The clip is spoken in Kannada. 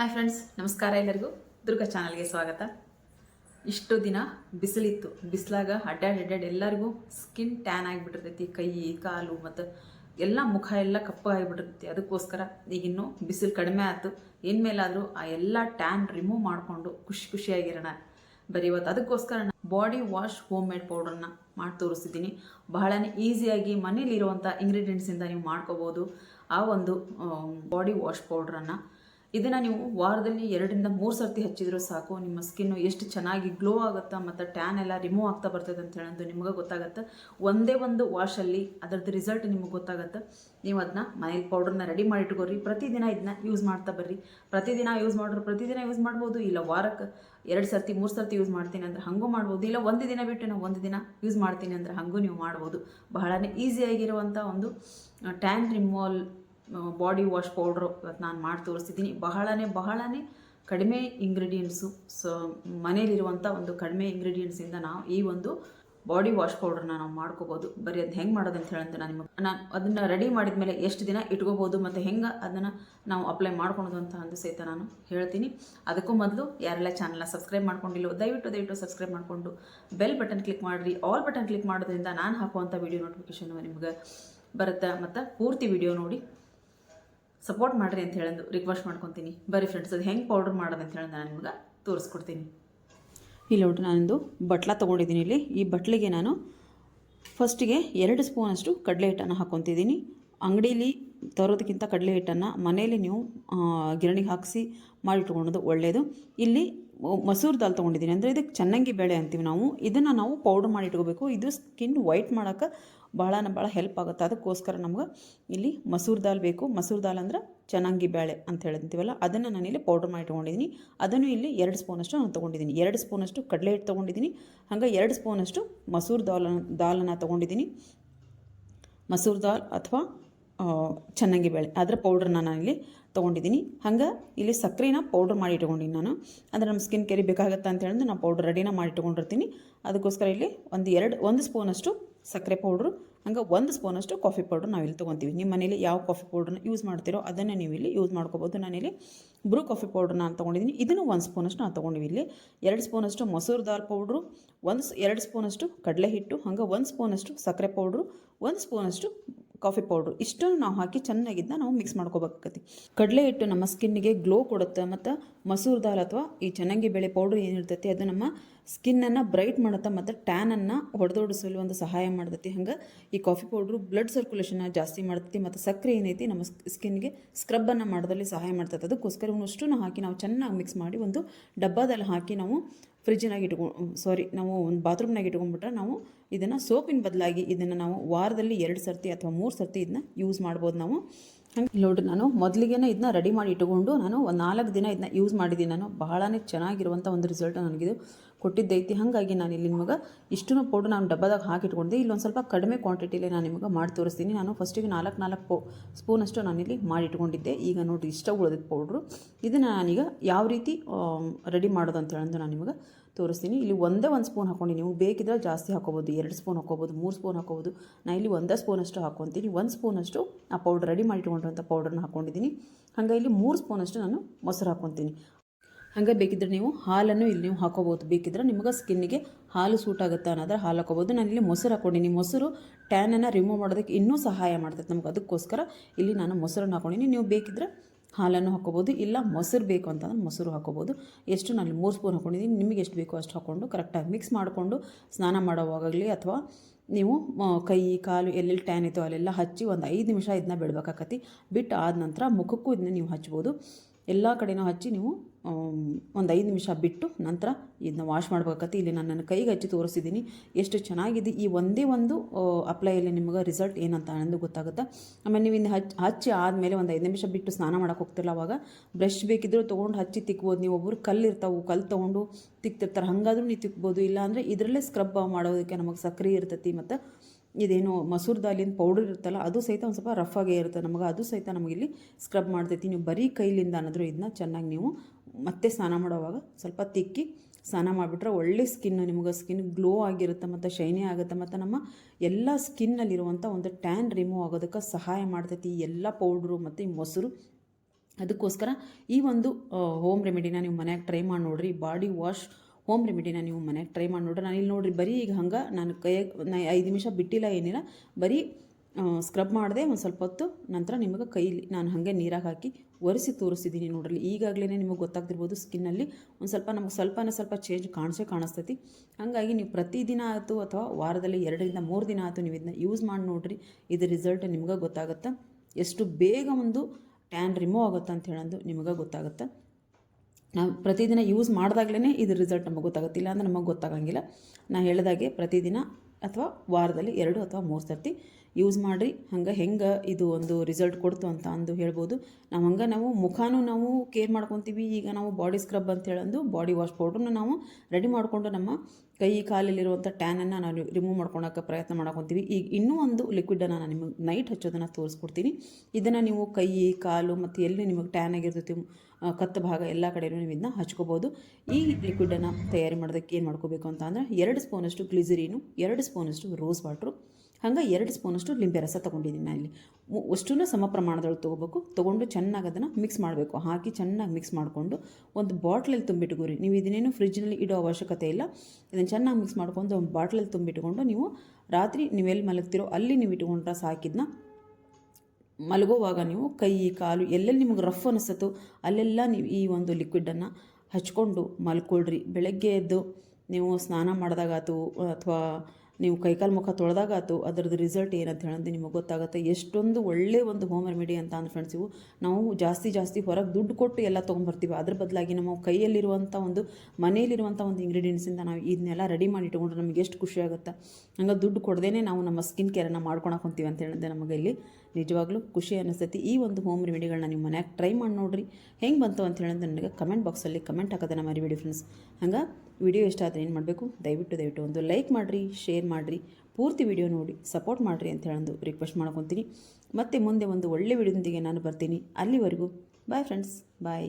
ಹಾಯ್ ಫ್ರೆಂಡ್ಸ್ ನಮಸ್ಕಾರ ಎಲ್ಲರಿಗೂ. ದುರ್ಗಾ ಚಾನಲ್ಗೆ ಸ್ವಾಗತ. ಇಷ್ಟು ದಿನ ಬಿಸಿಲಿತ್ತು. ಬಿಸಿಲಾಗ ಅಡ್ಡಾಡಿ ಅಡ್ಡಾಡಿ ಎಲ್ಲರಿಗೂ ಸ್ಕಿನ್ ಟ್ಯಾನ್ ಆಗಿಬಿಟ್ಟಿರ್ತೈತಿ. ಕೈ, ಕಾಲು ಮತ್ತು ಎಲ್ಲ ಮುಖ ಎಲ್ಲ ಕಪ್ಪಾಗಿಬಿಟ್ಟಿರ್ತೈತಿ ಅದಕ್ಕೋಸ್ಕರ ಈಗಿನ್ನೂ ಬಿಸಿಲು ಕಡಿಮೆ ಆಯಿತು. ಇನ್ಮೇಲಾದರೂ ಆ ಎಲ್ಲ ಟ್ಯಾನ್ ರಿಮೂವ್ ಮಾಡಿಕೊಂಡು ಖುಷಿ ಖುಷಿಯಾಗಿರೋಣ. ಬರೀ ಇವತ್ತು ಅದಕ್ಕೋಸ್ಕರ ಬಾಡಿ ವಾಶ್ ಹೋಮ್ ಮೇಡ್ ಪೌಡರ್ನ ಮಾಡಿ ತೋರಿಸಿದ್ದೀನಿ ಬಹಳನೇ ಈಸಿಯಾಗಿ ಮನೇಲಿರುವಂಥ ಇಂಗ್ರೀಡಿಯೆಂಟ್ಸಿಂದ ನೀವು ಮಾಡ್ಕೋಬೋದು. ಆ ಒಂದು ಬಾಡಿ ವಾಶ್ ಪೌಡ್ರನ್ನು ಇದನ್ನು ನೀವು ವಾರದಲ್ಲಿ ಎರಡರಿಂದ ಮೂರು ಸರ್ತಿ ಹಚ್ಚಿದ್ರು ಸಾಕು. ನಿಮ್ಮ ಸ್ಕಿನ್ನು ಎಷ್ಟು ಚೆನ್ನಾಗಿ ಗ್ಲೋ ಆಗುತ್ತಾ ಮತ್ತು ಟ್ಯಾನ್ ಎಲ್ಲ ರಿಮೂವ್ ಆಗ್ತಾ ಬರ್ತದೆ ಅಂತ ಹೇಳೋದು ನಿಮಗೆ ಗೊತ್ತಾಗುತ್ತೆ. ಒಂದೇ ಒಂದು ವಾಶಲ್ಲಿ ಅದರದ್ದು ರಿಸಲ್ಟ್ ನಿಮಗೆ ಗೊತ್ತಾಗುತ್ತೆ. ನೀವು ಅದನ್ನ ಮನೇಲಿ ಪೌಡ್ರನ್ನ ರೆಡಿ ಮಾಡಿ ಇಟ್ಕೋರಿ ಪ್ರತಿದಿನ ಇದನ್ನ ಯೂಸ್ ಮಾಡ್ತಾ ಬರ್ರಿ. ಪ್ರತಿದಿನ ಯೂಸ್ ಮಾಡ್ರೆ ಪ್ರತಿದಿನ ಯೂಸ್ ಮಾಡ್ಬೋದು. ಇಲ್ಲ ವಾರಕ್ಕೆ ಎರಡು ಸರ್ತಿ, ಮೂರು ಸರ್ತಿ ಯೂಸ್ ಮಾಡ್ತೀನಿ ಅಂದರೆ ಹಾಗೂ ಮಾಡ್ಬೋದು. ಇಲ್ಲ ಒಂದು ದಿನ ಬಿಟ್ಟು ನಾವು ಒಂದು ದಿನ ಯೂಸ್ ಮಾಡ್ತೀನಿ ಅಂದರೆ ಹಾಗೂ ನೀವು ಮಾಡ್ಬೋದು. ಬಹಳನೇ ಈಸಿಯಾಗಿರುವಂಥ ಒಂದು tan removal body wash powder ಇವತ್ತು ನಾನು ಮಾಡಿ ತೋರಿಸ್ತಿದ್ದೀನಿ. ಬಹಳನೇ ಬಹಳನೇ ಕಡಿಮೆ ಇಂಗ್ರೀಡಿಯೆಂಟ್ಸು ಸೊ ಮನೇಲಿರುವಂಥ ಒಂದು ಕಡಿಮೆ ಇಂಗ್ರೀಡಿಯೆಂಟ್ಸಿಂದ ನಾವು ಈ ಒಂದು ಬಾಡಿ ವಾಶ್ ಪೌಡ್ರನ್ನ ನಾವು ಮಾಡ್ಕೋಬೋದು. ಬರೀ ಅದು ಹೆಂಗೆ ಮಾಡೋದು ಅಂತ ಹೇಳಂತ ನಾನು ನಿಮಗೆ. ನಾನು ಅದನ್ನು ರೆಡಿ ಮಾಡಿದ ಮೇಲೆ ಎಷ್ಟು ದಿನ ಇಟ್ಕೋಬೋದು ಮತ್ತು ಹೆಂಗೆ ಅದನ್ನು ನಾವು ಅಪ್ಲೈ ಮಾಡ್ಕೊಳೋದು ಅಂತ ಅಂದು ಸಹಿತ ನಾನು ಹೇಳ್ತೀನಿ. ಅದಕ್ಕೂ ಮೊದಲು ಯಾರೆಲ್ಲ ಚಾನಲ್ನ ಸಬ್ಸ್ಕ್ರೈಬ್ ಮಾಡ್ಕೊಂಡಿಲ್ಲೋ, ದಯವಿಟ್ಟು ದಯವಿಟ್ಟು ಸಬ್ಸ್ಕ್ರೈಬ್ ಮಾಡಿಕೊಂಡು ಬೆಲ್ ಬಟನ್ ಕ್ಲಿಕ್ ಮಾಡಿರಿ. ಆಲ್ ಬಟನ್ ಕ್ಲಿಕ್ ಮಾಡೋದ್ರಿಂದ ನಾನು ಹಾಕುವಂಥ ವಿಡಿಯೋ ನೋಟಿಫಿಕೇಶನ್ ನಿಮಗೆ ಬರುತ್ತೆ? ಮತ್ತು ಪೂರ್ತಿ ವಿಡಿಯೋ ನೋಡಿ. ಸಪೋರ್ಟ್ ಮಾಡಿರಿ ಅಂತ ಹೇಳಂದು ರಿಕ್ವೆಸ್ಟ್ ಮಾಡ್ಕೊತೀನಿ. ಬರೀ ಫ್ರೆಂಡ್ಸ್ ಅದು ಹೆಂಗೆ ಪೌಡ್ರ್ ಮಾಡೋದು ಅಂತ ಹೇಳಿ ನಾನು ನಿಮ್ಗೆ ತೋರಿಸ್ಕೊಡ್ತೀನಿ. ಇಲ್ಲಿ ನೋಡ್ರಿ ನಾನೊಂದು ಬಟ್ಲ ತೊಗೊಂಡಿದ್ದೀನಿ ಇಲ್ಲಿ. ಈ ಬಟ್ಲಿಗೆ ನಾನು ಫಸ್ಟಿಗೆ ಎರಡು ಸ್ಪೂನಷ್ಟು ಕಡಲೆ ಹಿಟ್ಟನ್ನು ಹಾಕ್ಕೊತಿದ್ದೀನಿ ಅಂಗಡೀಲಿ ತರೋದಕ್ಕಿಂತ ಕಡಲೆ ಹಿಟ್ಟನ್ನು ಮನೆಯಲ್ಲಿ ನೀವು ಗಿರಣಿಗೆ ಹಾಕಿಸಿ ಮಾಡಿಟ್ಕೊಳ್ಳೋದು ಒಳ್ಳೆಯದು ಇಲ್ಲಿ ಮಸೂರ್ ದಾಲ್ ತೊಗೊಂಡಿದ್ದೀನಿ ಅಂದರೆ ಇದಕ್ಕೆ ಚೆನ್ನಾಗಿ ಬೇಳೆ ಅಂತೀವಿ ನಾವು. ಇದನ್ನು ನಾವು ಪೌಡ್ರ್ ಮಾಡಿ ಇಟ್ಕೋಬೇಕು. ಇದು ಸ್ಕಿನ್ ವೈಟ್ ಮಾಡೋಕ್ಕೆ ಭಾಳ ಭಾಳ ಹೆಲ್ಪ್ ಆಗುತ್ತೆ. ಅದಕ್ಕೋಸ್ಕರ ನಮ್ಗೆ ಇಲ್ಲಿ ಮಸೂರ್ ದಾಲ್ ಬೇಕು. ಮಸೂರ್ ದಾಲ್ ಅಂದ್ರೆ ಚೆನ್ನಾಗಿ ಬೇಳೆ ಅಂತ ಹೇಳಿದಂತೀವಲ್ಲ ಅದನ್ನು ನಾನು ಇಲ್ಲಿ ಪೌಡ್ರ್ ಮಾಡಿ ಇಟ್ಕೊಂಡಿದ್ದೀನಿ ಅದನ್ನು ಇಲ್ಲಿ ಎರಡು ಸ್ಪೂನಷ್ಟು ನಾನು ತೊಗೊಂಡಿದ್ದೀನಿ ಎರಡು ಸ್ಪೂನಷ್ಟು ಕಡಲೆ ಹಿಟ್ಟು ತೊಗೊಂಡಿದ್ದೀನಿ ಹಂಗೆ ಎರಡು ಸ್ಪೂನಷ್ಟು ಮಸೂರ್ ದಾಲ್ ದಾಲನ್ನು ತೊಗೊಂಡಿದ್ದೀನಿ ಮಸೂರ್ ದಾಲ್ ಅಥವಾ ಚೆನ್ನಾಗಿ ಬೆಳೆ, ಅದರ ಪೌಡ್ರನ್ನ ಇಲ್ಲಿ ತೊಗೊಂಡಿದ್ದೀನಿ. ಹಂಗೆ ಇಲ್ಲಿ ಸಕ್ಕರೆನ ಪೌಡ್ರ್ ಮಾಡಿ ಇಟ್ಕೊಂಡಿನಿ ನಾನು. ಅಂದರೆ ನಮ್ಮ ಸ್ಕಿನ್ ಕೇರಿ ಬೇಕಾಗುತ್ತೆ ಅಂತ ಹೇಳಿದ್ರೆ ನಾನು ಪೌಡ್ರ್ ರೆಡಿನ ಮಾಡಿ ಇಟ್ಕೊಂಡಿರ್ತೀನಿ. ಅದಕ್ಕೋಸ್ಕರ ಇಲ್ಲಿ ಒಂದು ಎರಡು, ಒಂದು ಸ್ಪೂನಷ್ಟು ಸಕ್ಕರೆ ಪೌಡ್ರು ಹಂಗೆ ಒಂದು ಸ್ಪೂನಷ್ಟು ಕಾಫಿ ಪೌಡ್ರ್ ಇಲ್ಲಿ ತೊಗೊತೀವಿ. ನಿಮ್ಮ ಮನೇಲಿ ಯಾವ ಕಾಫಿ ಪೌಡ್ರನ್ನ ಯೂಸ್ ಮಾಡ್ತೀರೋ ಅದನ್ನು ನೀವು ಇಲ್ಲಿ ಯೂಸ್ ಮಾಡ್ಕೋಬೋದು. ನಾನಿಲ್ಲಿ ಬ್ರೂ ಕಾಫಿ ಪೌಡ್ರ್ ನಾನು ತೊಗೊಂಡಿದ್ದೀನಿ. ಇದನ್ನು ಒಂದು ಸ್ಪೂನಷ್ಟು ನಾನು ತೊಗೊಂಡಿವಿ ಇಲ್ಲಿ. ಎರಡು ಸ್ಪೂನಷ್ಟು ಮೊಸರು ದಾಲ್ ಪೌಡ್ರು ಒಂದು ಎರಡು ಸ್ಪೂನಷ್ಟು ಕಡಲೆ ಹಿಟ್ಟು, ಹಂಗೆ ಒಂದು ಸ್ಪೂನಷ್ಟು ಸಕ್ಕರೆ ಪೌಡ್ರು ಒಂದು ಸ್ಪೂನಷ್ಟು ಕಾಫಿ ಪೌಡ್ರ್, ಇಷ್ಟನ್ನು ನಾವು ಹಾಕಿ ಚೆನ್ನಾಗಿದ್ದ ನಾವು ಮಿಕ್ಸ್ ಮಾಡ್ಕೋಬೇಕಾಗತ್ತೆ. ಕಡಲೆ ಹಿಟ್ಟು ನಮ್ಮ ಸ್ಕಿನ್ನಿಗೆ ಗ್ಲೋ ಕೊಡುತ್ತೆ, ಮತ್ತು ಮಸೂರ್ ದಾಲ್ ಅಥವಾ ಈ ಚೆನ್ನಂಗಿ ಬೆಳೆ ಪೌಡ್ರ್ ಏನಿರ್ತೈತಿ ಅದು ನಮ್ಮ ಸ್ಕಿನ್ನನ್ನು ಬ್ರೈಟ್ ಮಾಡುತ್ತೆ ಮತ್ತು ಟ್ಯಾನನ್ನು ಹೊಡೆದೋಡಿಸಲು ಒಂದು ಸಹಾಯ ಮಾಡ್ತೈತಿ. ಹಂಗೆ ಈ ಕಾಫಿ ಪೌಡ್ರು ಬ್ಲಡ್ ಸರ್ಕ್ಯುಲೇಷನ್ನ ಜಾಸ್ತಿ ಮಾಡ್ತೈತಿ ಮತ್ತು ಸಕ್ಕರೆ ಏನೈತಿ ನಮ್ಮ ಸ್ಕಿನ್ಗೆ ಸ್ಕ್ರಬ್ಬನ್ನು ಮಾಡೋದ್ರಲ್ಲಿ ಸಹಾಯ ಮಾಡ್ತೈತೆ. ಅದಕ್ಕೋಸ್ಕರ ಇವನ್ನಷ್ಟು ಹಾಕಿ ನಾವು ಚೆನ್ನಾಗಿ ಮಿಕ್ಸ್ ಮಾಡಿ ಒಂದು ಡಬ್ಬದಲ್ಲಿ ಹಾಕಿ ನಾವು ಫ್ರಿಜ್ಜಿನಾಗ ಇಟ್ಕೊ ಸಾರಿ ನಾವು ಒಂದು ಬಾತ್ರೂಮ್ನಾಗ ಇಟ್ಕೊಂಡ್ಬಿಟ್ರೆ ನಾವು ಇದನ್ನು ಸೋಪಿನ ಬದಲಾಗಿ ಇದನ್ನು ನಾವು ವಾರದಲ್ಲಿ ಎರಡು ಸರ್ತಿ ಅಥವಾ ಮೂರು ಸರ್ತಿ ಇದನ್ನ ಯೂಸ್ ಮಾಡ್ಬೋದು ನಾವು. ಹಂಗೆ ನೋಡ್ರಿ ನಾನು ಮೊದಲಿಗೆ ಇದನ್ನ ರೆಡಿ ಮಾಡಿ ಇಟ್ಕೊಂಡು ನಾನು ಒಂದು ನಾಲ್ಕು ದಿನ ಇದನ್ನ ಯೂಸ್ ಮಾಡಿದ್ದೀನಿ ನಾನು ಬಹಳನೇ ಚೆನ್ನಾಗಿರುವಂಥ ಒಂದು ರಿಸಲ್ಟ್ ನನಗಿದು. ಕೊಟ್ಟಿದ್ದೈತಿ ಹಾಗಾಗಿ ನಾನು ಇಲ್ಲಿ ನಿಮಗೆ ಇಷ್ಟೂ ಪೌಡ್ರ್ ನಾನು ಡಬ್ಬದಾಗ ಹಾಕಿಟ್ಕೊಂಡೆ. ಇಲ್ಲೊಂದು ಸ್ವಲ್ಪ ಕಡಿಮೆ ಕ್ವಾಂಟಿಟಿಲೇ ನಾನು ನಿಮಗೆ ಮಾಡಿ ತೋರಿಸ್ತೀನಿ. ನಾನು ಫಸ್ಟಿಗೆ ನಾಲ್ಕು ನಾಲ್ಕು ಪೋ ಸ್ಪೂನಷ್ಟು ನಾನಿಲ್ಲಿ ಮಾಡಿ ಇಟ್ಕೊಂಡಿದ್ದೆ ಈಗ ನೋಡಿರಿ, ಇಷ್ಟ ಉಳಿದಿದ್ದು ಪೌಡ್ರು. ಇದನ್ನು ನಾನೀಗ ಯಾವ ರೀತಿ ರೆಡಿ ಮಾಡೋದು ಅಂತ ಹೇಳಂದು ನಾನು ನಿಮಗೆ ತೋರಿಸ್ತೀನಿ. ಇಲ್ಲಿ ಒಂದೇ ಒಂದು ಸ್ಪೂನ್ ಹಾಕ್ಕೊಂಡು ನೀವು ಬೇಕಿದ್ರೆ ಜಾಸ್ತಿ ಹಾಕೋಬೋದು. ಎರಡು ಸ್ಪೂನ್ ಹಾಕೋಬೋದು, ಮೂರು ಸ್ಪೂನ್ ಹಾಕೋಬೋದು. ನಾನು ಇಲ್ಲಿ ಒಂದೇ ಸ್ಪೂನಷ್ಟು ಹಾಕ್ಕೊತೀನಿ ಒಂದು ಸ್ಪೂನಷ್ಟು ಆ ಪೌಡ್ರ್ ರೆಡಿ ಮಾಡಿಟ್ಕೊಂಡಿರುವಂಥ ಪೌಡ್ರನ್ನ ಹಾಕ್ಕೊಂಡಿದ್ದೀನಿ ಹಾಗೆ ಇಲ್ಲಿ ಮೂರು ಸ್ಪೂನಷ್ಟು ನಾನು ಮೊಸರು ಹಾಕ್ಕೊತೀನಿ ಹಾಗೆ ಬೇಕಿದ್ರೆ ನೀವು ಹಾಲನ್ನು ಇಲ್ಲಿ ನೀವು ಹಾಕೋಬೋದು. ಬೇಕಿದ್ರೆ ನಿಮಗೆ ಸ್ಕಿನ್ನಿಗೆ ಹಾಲು ಸೂಟ್ ಆಗುತ್ತೆ ಅನ್ನೋದ್ರೆ ಹಾಲು ಹಾಕೋಬೋದು. ನಾನು ಇಲ್ಲಿ ಮೊಸರು ಹಾಕೊಂಡಿನಿ ಮೊಸರು ಟ್ಯಾನನ್ನು ರಿಮೂವ್ ಮಾಡೋದಕ್ಕೆ ಇನ್ನೂ ಸಹಾಯ ಮಾಡ್ತೈತೆ ನಮ್ಗೆ. ಅದಕ್ಕೋಸ್ಕರ ಇಲ್ಲಿ ನಾನು ಮೊಸರನ್ನು ಹಾಕೊಂಡಿನಿ. ನೀವು ಬೇಕಿದ್ರೆ ಹಾಲನ್ನು ಹಾಕೋಬೋದು. ಇಲ್ಲ ಮೊಸರು ಬೇಕು ಅಂತಂದ್ರೆ ಮೊಸರು ಹಾಕೋಬೋದು. ಎಷ್ಟು ನಾನು ಮೂರು ಸ್ಪೂನ್ ಹಾಕೊಂಡಿದ್ದೀನಿ ನಿಮಗೆ ಎಷ್ಟು ಬೇಕೋ ಅಷ್ಟು ಹಾಕ್ಕೊಂಡು ಕರೆಕ್ಟಾಗಿ ಮಿಕ್ಸ್ ಮಾಡಿಕೊಂಡು ಸ್ನಾನ ಮಾಡೋವಾಗಲಿ ಅಥವಾ ನೀವು ಕೈ, ಕಾಲು ಎಲ್ಲೆಲ್ಲಿ ಟ್ಯಾನ್ ಇತ್ತು ಅಲ್ಲೆಲ್ಲ ಹಚ್ಚಿ ಒಂದು ಐದು ನಿಮಿಷ ಇದನ್ನ ಬಿಡ್ಬೇಕಾಕತಿ ಬಿಟ್ಟು ಆದ ನಂತರ ಮುಖಕ್ಕೂ ಇದನ್ನ ನೀವು ಹಚ್ಬೋದು. ಎಲ್ಲ ಕಡೆನೂ ಹಚ್ಚಿ ನೀವು ಒಂದು ಐದು ನಿಮಿಷ ಬಿಟ್ಟು ನಂತರ ಇದನ್ನ ವಾಶ್ ಮಾಡ್ಬೇಕಾಗತ್ತೆ. ಇಲ್ಲಿ ನಾನು ನನ್ನ ಕೈಗೆ ಹಚ್ಚಿ ತೋರಿಸಿದ್ದೀನಿ ಎಷ್ಟು ಚೆನ್ನಾಗಿದೆ ಈ ಒಂದೇ ಒಂದು ಅಪ್ಲೈಯಲ್ಲಿ ನಿಮಗೆ ರಿಸಲ್ಟ್ ಏನಂತ ಅನ್ನೋದು ಗೊತ್ತಾಗುತ್ತೆ. ಆಮೇಲೆ ನೀವು ಇನ್ನು ಹಚ್ಚಿ ಹಚ್ಚಿ ಆದಮೇಲೆ ಒಂದು ಐದು ನಿಮಿಷ ಬಿಟ್ಟು ಸ್ನಾನ ಮಾಡೋಕೆ ಹೋಗ್ತಿರಲ್ಲ ಅವಾಗ ಬ್ರಷ್ ಬೇಕಿದ್ದರೂ ತೊಗೊಂಡು ಹಚ್ಚಿ ತಿಕ್ಬೋದು. ನೀವು ಒಬ್ಬರು ಕಲ್ಲು ಇರ್ತಾವೆ, ಕಲ್ಲು ತೊಗೊಂಡು ತಿಕ್ತಿರ್ತಾರೆ. ಹಾಗಾದ್ರೂ ನೀವು ತಿಕ್ಬೋದು. ಇಲ್ಲಾಂದರೆ ಇದರಲ್ಲೇ ಸ್ಕ್ರಬ್ ಮಾಡೋದಕ್ಕೆ ನಮಗೆ ಸಕ್ರಿಯ ಇರ್ತೈತಿ ಮತ್ತು ಇದೇನು ಮಸೂರ್ ದಾಲಿನ ಪೌಡರ್ ಇರುತ್ತಲ್ಲ, ಅದು ಸಹಿತ ಒಂದು ಸ್ವಲ್ಪ ರಫ್ ಆಗೇ ಇರುತ್ತೆ ನಮಗೆ. ಅದು ಸಹಿತ ನಮಗಿಲ್ಲಿ ಸ್ಕ್ರಬ್ ಮಾಡ್ತೈತಿ. ನೀವು ಬರೀ ಕೈಲಿಂದ ಅನ್ನೋದ್ರು ಇದನ್ನ ಚೆನ್ನಾಗಿ ನೀವು ಮತ್ತೆ ಸ್ನಾನ ಮಾಡೋವಾಗ ಸ್ವಲ್ಪ ತಿಕ್ಕಿ ಸ್ನಾನ ಮಾಡಿಬಿಟ್ರೆ ಒಳ್ಳೆ ಸ್ಕಿನ್ ನಿಮಗೆ ಸ್ಕಿನ್ ಗ್ಲೋ ಆಗಿರುತ್ತೆ ಮತ್ತು ಶೈನಿ ಆಗುತ್ತೆ ಮತ್ತು ನಮ್ಮ ಎಲ್ಲ ಸ್ಕಿನ್ನಲ್ಲಿರುವಂಥ ಒಂದು ಟ್ಯಾನ್ ರಿಮೂವ್ ಆಗೋದಕ್ಕೆ ಸಹಾಯ ಮಾಡ್ತೈತಿ. ಎಲ್ಲ ಪೌಡ್ರು ಮತ್ತು ಈ ಮೊಸರು. ಅದಕ್ಕೋಸ್ಕರ ಈ ಒಂದು ಹೋಮ್ ರೆಮಿಡಿನ ನೀವು ಮನೆಯಾಗೆ ಟ್ರೈ ಮಾಡಿ ನೋಡ್ರಿ. ಬಾಡಿ ವಾಶ್ ಹೋಮ್ ರೆಮಿಡಿನ ನೀವು ಮನೆಗೆ ಟ್ರೈ ಮಾಡಿ ನೋಡ್ರಿ. ನಾನು ಇಲ್ಲಿ ನೋಡ್ರಿ, ಬರೀ ಈಗ ಹಂಗೆ ನಾನು ಕೈಯಾಗ ಐದು ನಿಮಿಷ ಬಿಟ್ಟಿಲ್ಲ ಏನಿಲ್ಲ, ಬರೀ ಸ್ಕ್ರಬ್ ಮಾಡಿದೆ ಒಂದು ಸ್ವಲ್ಪ ಹೊತ್ತು ನಂತರ ನಿಮಗೆ ಕೈಲಿ ನಾನು ಹಾಗೆ ನೀರಾಗಿ ಹಾಕಿ ಒರೆಸಿ ತೋರಿಸಿದ್ದೀನಿ ನೋಡ್ರಿ. ಈಗಾಗಲೇ ನಿಮಗೆ ಗೊತ್ತಾಗ್ತಿರ್ಬೋದು ಸ್ಕಿನ್ನಲ್ಲಿ ಒಂದು ಸ್ವಲ್ಪ ನಮಗೆ ಸ್ವಲ್ಪನೇ ಸ್ವಲ್ಪ ಚೇಂಜ್ ಕಾಣಿಸೇ ಕಾಣಿಸ್ತೈತಿ. ಹಾಗಾಗಿ ನೀವು ಪ್ರತಿದಿನ ಆಯಿತು ಅಥವಾ ವಾರದಲ್ಲಿ ಎರಡರಿಂದ ಮೂರು ದಿನ ಆಯಿತು ನೀವು ಇದನ್ನ ಯೂಸ್ ಮಾಡಿ ನೋಡ್ರಿ. ಇದು ರಿಸಲ್ಟ್ ನಿಮ್ಗೆ ಗೊತ್ತಾಗುತ್ತೆ. ಎಷ್ಟು ಬೇಗ ಒಂದು ಟ್ಯಾನ್ ರಿಮೂವ್ ಆಗುತ್ತೆ ಅಂತ ಹೇಳೋದು ನಿಮಗೆ ಗೊತ್ತಾಗುತ್ತೆ. ನಾವು ಪ್ರತಿದಿನ ಯೂಸ್ ಮಾಡಿದಾಗಲೇ ಇದು ರಿಸಲ್ಟ್ ನಮಗೆ ಗೊತ್ತಾಗುತ್ತೆ. ಇಲ್ಲ ಅಂದ್ರೆ ನಮಗೆ ಗೊತ್ತಾಗಂಗಿಲ್ಲ. ನಾನು ಹೇಳಿದಾಗೆ ಪ್ರತಿದಿನ ಅಥವಾ ವಾರದಲ್ಲಿ ಎರಡು ಅಥವಾ ಮೂರು ಸರ್ತಿ ಯೂಸ್ ಮಾಡಿರಿ. ಹಂಗೆ ಹೆಂಗೆ ಇದು ಒಂದು ರಿಸಲ್ಟ್ ಕೊಡ್ತು ಅಂತ ಅಂದು ಹೇಳ್ಬೋದು. ನಾವು ಹಂಗೆ ನಾವು ಮುಖಾನು ನಾವು ಕೇರ್ ಮಾಡ್ಕೊತೀವಿ. ಈಗ ನಾವು ಬಾಡಿ ಸ್ಕ್ರಬ್ ಅಂತ ಹೇಳಂದು ಬಾಡಿ ವಾಶ್ ಪೌಡ್ರನ್ನ ನಾವು ರೆಡಿ ಮಾಡಿಕೊಂಡು ನಮ್ಮ ಕೈ ಕಾಲಲ್ಲಿರುವಂಥ ಟ್ಯಾನನ್ನು ನಾವು ರಿಮೂವ್ ಮಾಡ್ಕೊಳಕ್ಕೆ ಪ್ರಯತ್ನ ಮಾಡ್ಕೊತೀವಿ. ಈಗ ಇನ್ನೂ ಒಂದು ಲಿಕ್ವಿಡನ್ನು ನಾನು ನಿಮಗೆ ನೈಟ್ ಹಚ್ಚೋದನ್ನು ತೋರಿಸ್ಕೊಡ್ತೀನಿ. ಇದನ್ನು ನೀವು ಕೈ, ಕಾಲು ಮತ್ತು ಎಲ್ಲಿ ನಿಮಗೆ ಟ್ಯಾನ್ ಆಗಿರ್ತೈತಿ ಕತ್ತ ಕತ್ತು ಭಾಗ ಎಲ್ಲ ಕಡೆಯೂ ನೀವು ಇದನ್ನ ಹಚ್ಕೋಬೋದು. ಈ ಲಿಕ್ವಿಡನ್ನು ತಯಾರಿ ಮಾಡೋದಕ್ಕೆ ಏನು ಮಾಡ್ಕೋಬೇಕು ಅಂತ ಅಂದರೆ ಎರಡು ಸ್ಪೂನಷ್ಟು ಗ್ಲಿಸರೀನು ಎರಡು ಸ್ಪೂನಷ್ಟು ರೋಸ್ ವಾಟ್ರು ಹಂಗೆ ಎರಡು ಸ್ಪೂನಷ್ಟು ಲಿಂಬೆ ರಸ ತೊಗೊಂಡಿದ್ದೀನಿ ನಾನು ಇಲ್ಲಿ. ಅಷ್ಟೂ ಸಮ ಪ್ರಮಾಣದೊಳಗೆ ತೊಗೋಬೇಕು. ತೊಗೊಂಡು ಚೆನ್ನಾಗಿ ಅದನ್ನು ಮಿಕ್ಸ್ ಮಾಡಬೇಕು. ಹಾಕಿ ಚೆನ್ನಾಗಿ ಮಿಕ್ಸ್ ಮಾಡಿಕೊಂಡು ಒಂದು ಬಾಟ್ಲಲ್ಲಿ ತುಂಬಿಟ್ಕೋರಿ. ನೀವು ಇದನ್ನೇನು ಫ್ರಿಜ್ನಲ್ಲಿ ಇಡೋ ಅವಶ್ಯಕತೆ ಇಲ್ಲ. ಇದನ್ನು ಚೆನ್ನಾಗಿ ಮಿಕ್ಸ್ ಮಾಡ್ಕೊಂಡು ಒಂದು ಬಾಟ್ಲಲ್ಲಿ ತುಂಬಿಟ್ಕೊಂಡು ನೀವು ರಾತ್ರಿ ನೀವೆಲ್ಲಿ ಮಲಗ್ತಿರೋ ಅಲ್ಲಿ ನೀವು ಇಟ್ಕೊಂಡ್ರೆ ಸಾಕಿದ್ನ ಮಲಗೋವಾಗ ನೀವು ಕೈ, ಕಾಲು ಎಲ್ಲೆಲ್ಲಿ ನಿಮಗೆ ರಫ್ ಅನ್ನಿಸುತ್ತೋ ಅಲ್ಲೆಲ್ಲ ನೀವು ಈ ಒಂದು ಲಿಕ್ವಿಡನ್ನು ಹಚ್ಕೊಂಡು ಮಲ್ಕೊಳ್ರಿ. ಬೆಳಗ್ಗೆ ಎದ್ದು ನೀವು ಸ್ನಾನ ಮಾಡಿದಾಗಾತು, ಅಥವಾ ನೀವು ಕೈಕಾಲು ಮುಖ ತೊಳೆದಾಗಾತು ಅದರದ್ದು ರಿಸಲ್ಟ್ ಏನಂತ ಹೇಳಂದು ನಿಮಗೆ ಗೊತ್ತಾಗುತ್ತೆ. ಎಷ್ಟೊಂದು ಒಳ್ಳೆಯ ಒಂದು ಹೋಮ್ ರೆಮಿಡಿ ಅಂತ ಅಂದ್ರೆ ಫ್ರೆಂಡ್ಸ್ ಇವು. ನಾವು ಜಾಸ್ತಿ ಜಾಸ್ತಿ ಹೊರಗೆ ದುಡ್ಡು ಕೊಟ್ಟು ಎಲ್ಲ ತೊಗೊಂಬರ್ತೀವಿ. ಅದ್ರ ಬದಲಾಗಿ ನಮ್ಮ ಕೈಯಲ್ಲಿರುವಂಥ ಒಂದು ಮನೆಯಲ್ಲಿರುವಂಥ ಒಂದು ಇಂಗ್ರೀಡಿಯೆಂಟ್ಸಿಂದ ನಾವು ಇದನ್ನೆಲ್ಲ ರೆಡಿ ಮಾಡಿ ಇಟ್ಕೊಂಡ್ರೆ ನಮಗೆ ಎಷ್ಟು ಖುಷಿ ಆಗುತ್ತೆ. ಹಂಗೆ ದುಡ್ಡು ಕೊಡದೇನೆ ನಾವು ನಮ್ಮ ಸ್ಕಿನ್ ಕೇರನ್ನು ಮಾಡ್ಕೊಳಕ್ಕೆ ಹೊಂತೀವಿ ಅಂತ ಹೇಳಿದ್ರೆ ನಮಗೆ ಇಲ್ಲಿ ನಿಜವಾಗ್ಲೂ ಖುಷಿ ಅನ್ನಿಸ್ತೈತಿ ಈ ಒಂದು ಹೋಮ್ ರೆಮಿಡಿಗಳನ್ನ ನಿಮ್ಮ ಮನ್ಯಾಗ ಟ್ರೈ ಮಾಡಿ ನೋಡ್ರಿ. ಹೆಂಗೆ ಬಂತು ಅಂತ ಹೇಳಿದ್ರೆ ನನಗೆ ಕಮೆಂಟ್ ಬಾಕ್ಸಲ್ಲಿ ಕಮೆಂಟ್ ಹಾಕೋದನ್ನ ಮರಿಬೇಡಿ ಫ್ರೆಂಡ್ಸ್ ಹಂಗೆ ವಿಡಿಯೋ ಇಷ್ಟ ಆದರೆ ಏನು ಮಾಡಬೇಕು? ದಯವಿಟ್ಟು ದಯವಿಟ್ಟು ಒಂದು ಲೈಕ್ ಮಾಡಿರಿ, ಶೇರ್ ಮಾಡಿರಿ. ಪೂರ್ತಿ ವಿಡಿಯೋ ನೋಡಿ, ಸಪೋರ್ಟ್ ಮಾಡಿರಿ ಅಂತ ಹೇಳೊಂದು ರಿಕ್ವೆಸ್ಟ್ ಮಾಡ್ಕೊತೀನಿ. ಮತ್ತೆ ಮುಂದೆ ಒಂದು ಒಳ್ಳೆ ವಿಡಿಯೋದೊಂದಿಗೆ ನಾನು ಬರ್ತೀನಿ. ಅಲ್ಲಿವರೆಗೂ ಬಾಯ್ ಫ್ರೆಂಡ್ಸ್ ಬಾಯ್